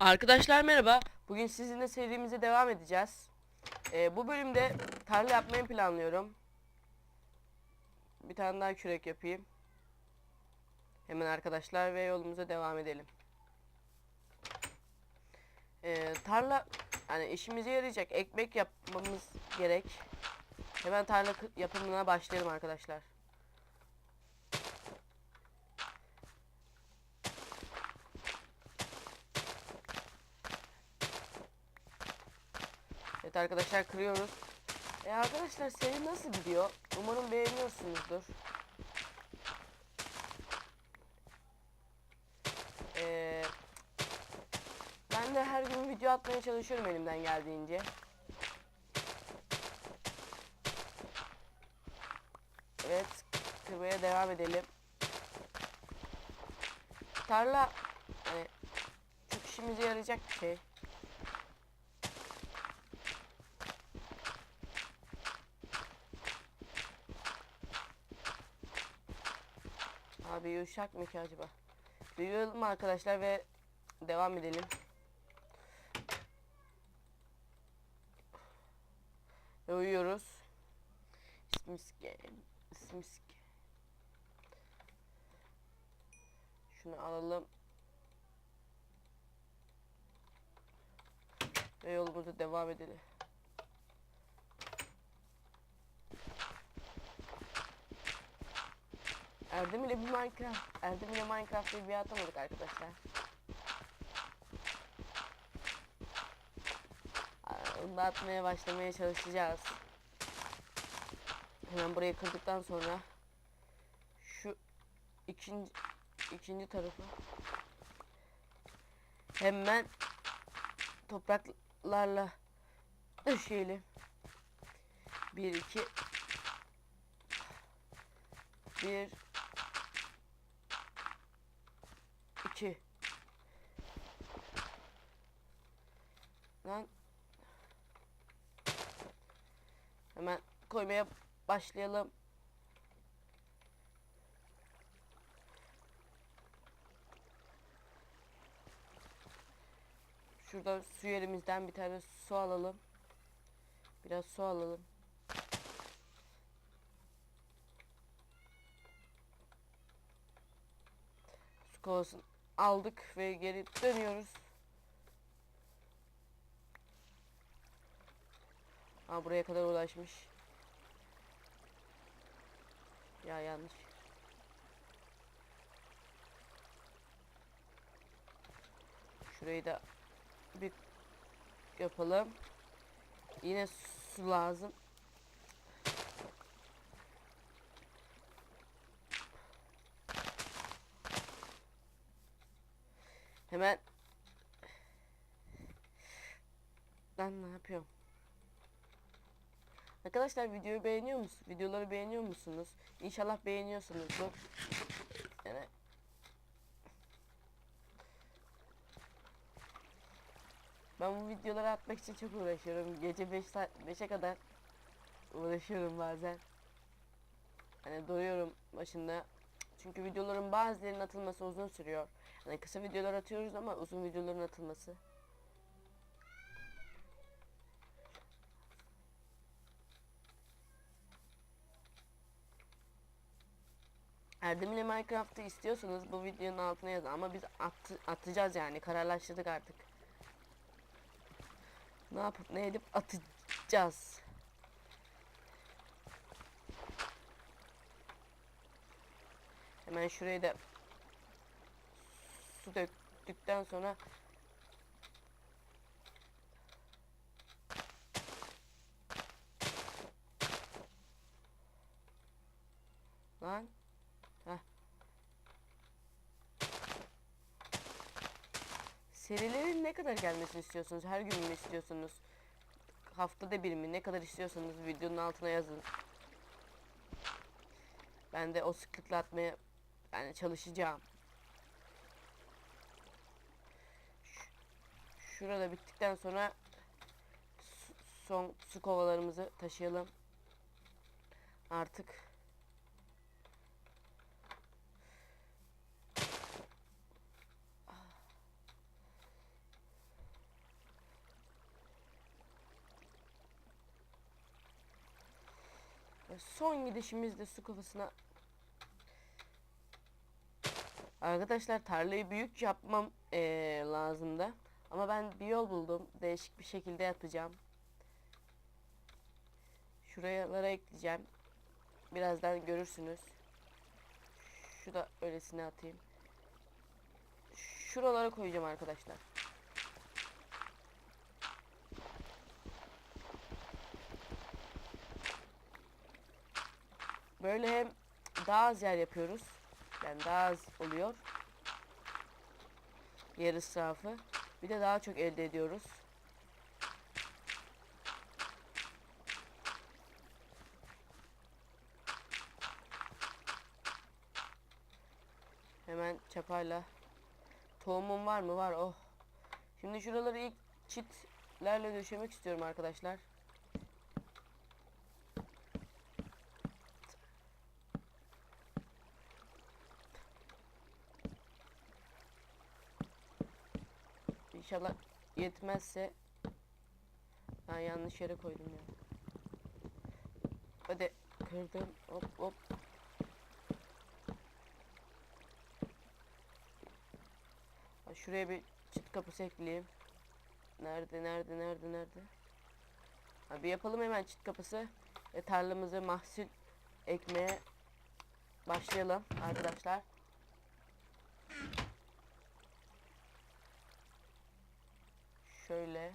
Arkadaşlar merhaba. Bugün sizinle serimize devam edeceğiz. Ee, bu bölümde tarla yapmayı planlıyorum. Bir tane daha kürek yapayım. Hemen arkadaşlar ve yolumuza devam edelim. Ee, tarla hani işimize yarayacak. Ekmek yapmamız gerek. Hemen tarla yapımına başlayalım arkadaşlar. Evet arkadaşlar kırıyoruz. E arkadaşlar seri nasıl gidiyor? Umarım beğeniyorsunuzdur. Ee, ben de her gün video atmaya çalışıyorum elimden geldiğince. Evet, kırmaya devam edelim. Tarla hani çok işimize yarayacak bir şey. Abi yumuşak mı ki acaba? Duyuyorum arkadaşlar ve devam edelim. Ve uyuyoruz. Smiske, smiske. Şunu alalım. Ve yolumuza devam edelim. Erdem ile bir Minecraft. Erdem ile Minecraft diye bir atamadık arkadaşlar. Onu da atmaya başlamaya çalışacağız. Hemen burayı kırdıktan sonra şu ikinci ikinci tarafı hemen topraklarla döşeyelim. 1 2 1 ki? Lan. Hemen koymaya başlayalım. Şuradan su yerimizden bir tane su alalım. Biraz su alalım. Su kovasını aldık ve geri dönüyoruz. Ha buraya kadar ulaşmış. Ya yanlış. Şurayı da bir yapalım. Yine su lazım. Hemen Ben ne yapıyorum? Arkadaşlar videoyu beğeniyor musunuz? Videoları beğeniyor musunuz? İnşallah beğeniyorsunuzdur. Yani Ben bu videoları atmak için çok uğraşıyorum. Gece 5 saat 5'e kadar uğraşıyorum bazen. Hani duruyorum başında. Çünkü videoların bazılarının atılması uzun sürüyor. Hani kısa videolar atıyoruz ama uzun videoların atılması. Erdem ile Minecraft'ı istiyorsanız bu videonun altına yazın ama biz attı, atacağız yani kararlaştırdık artık. Ne yapıp ne edip atacağız. Hemen şurayı da su döktükten sonra Lan Heh. Serilerin ne kadar gelmesini istiyorsunuz? Her gün mü istiyorsunuz? Haftada bir mi? Ne kadar istiyorsanız videonun altına yazın. Ben de o sıklıkla atmaya yani çalışacağım. Ş şurada bittikten sonra son su kovalarımızı taşıyalım. Artık son gidişimizde su kafasına Arkadaşlar tarlayı büyük yapmam eee lazımdı. Ama ben bir yol buldum. Değişik bir şekilde yapacağım. Şuralara ekleyeceğim. Birazdan görürsünüz. Şu da öylesine atayım. Şuralara koyacağım arkadaşlar. Böyle hem daha az yer yapıyoruz. Yani daha az oluyor. Yer israfı. Bir de daha çok elde ediyoruz. Hemen çapayla. Tohumum var mı? Var. Oh. Şimdi şuraları ilk çitlerle döşemek istiyorum arkadaşlar. İnşallah yetmezse ben yanlış yere koydum ya. Hadi kırdım. Hop hop. Şuraya bir çit kapısı ekleyeyim. Nerede nerede nerede nerede? Ha, bir yapalım hemen çit kapısı. Ve tarlamızı mahsul ekmeye başlayalım arkadaşlar. Şöyle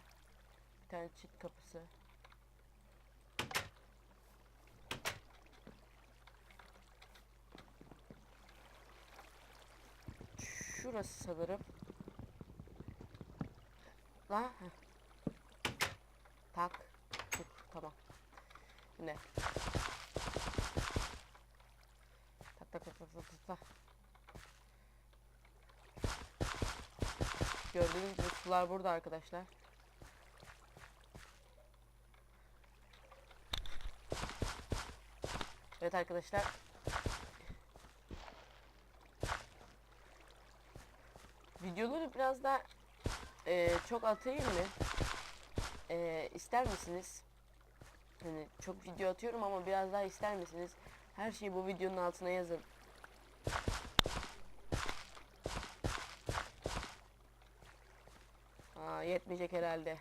bir tane çit kapısı. Şurası sanırım. La. heh. Tak. Tuk. Tamam. Ne? Tak tak tak tak tak tak, Gördüğünüz gibi sular burada arkadaşlar. Evet arkadaşlar. Videoları biraz da e, çok atayım mı? E, ister misiniz? Hani çok video atıyorum ama biraz daha ister misiniz? Her şeyi bu videonun altına yazın. Aa, yetmeyecek herhalde.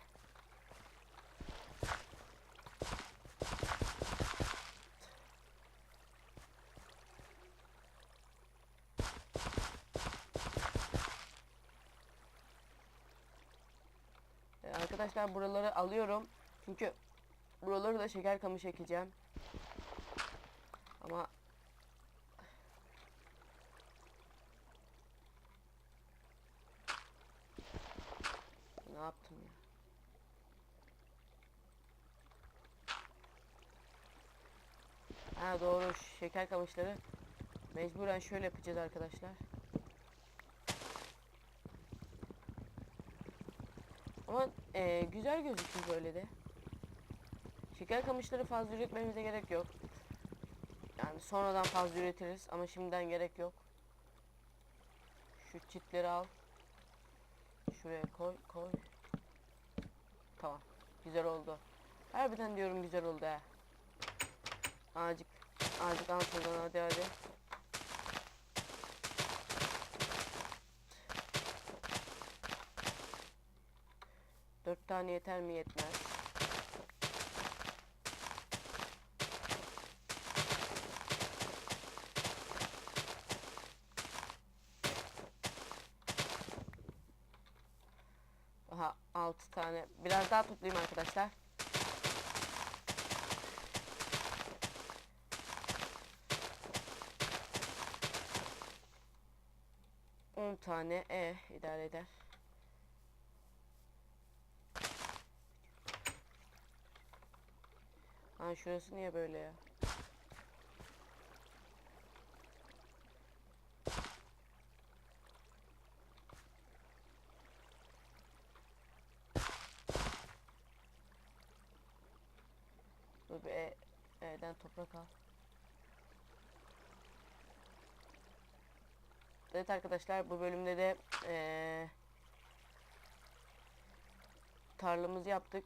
Ee, Arkadaşlar buraları alıyorum. Çünkü buraları da şeker kamış ekeceğim. Ama ne yaptım ya? Ha doğru şeker kamışları mecburen şöyle yapacağız arkadaşlar. Ama e, güzel gözüküyor böyle de. Şeker kamışları fazla üretmemize gerek yok. Yani sonradan fazla üretiriz ama şimdiden gerek yok. Şu çitleri al. Şuraya koy koy. Tamam. Güzel oldu. Harbiden diyorum güzel oldu ha. Azıcık azıcık al şuradan hadi hadi. Dört tane yeter mi yetmez. Aha altı tane. Biraz daha toplayayım arkadaşlar. On tane e idare eder. Ha şurası niye böyle ya? Dur bir e, toprak al. Evet arkadaşlar bu bölümde de eee tarlamızı yaptık.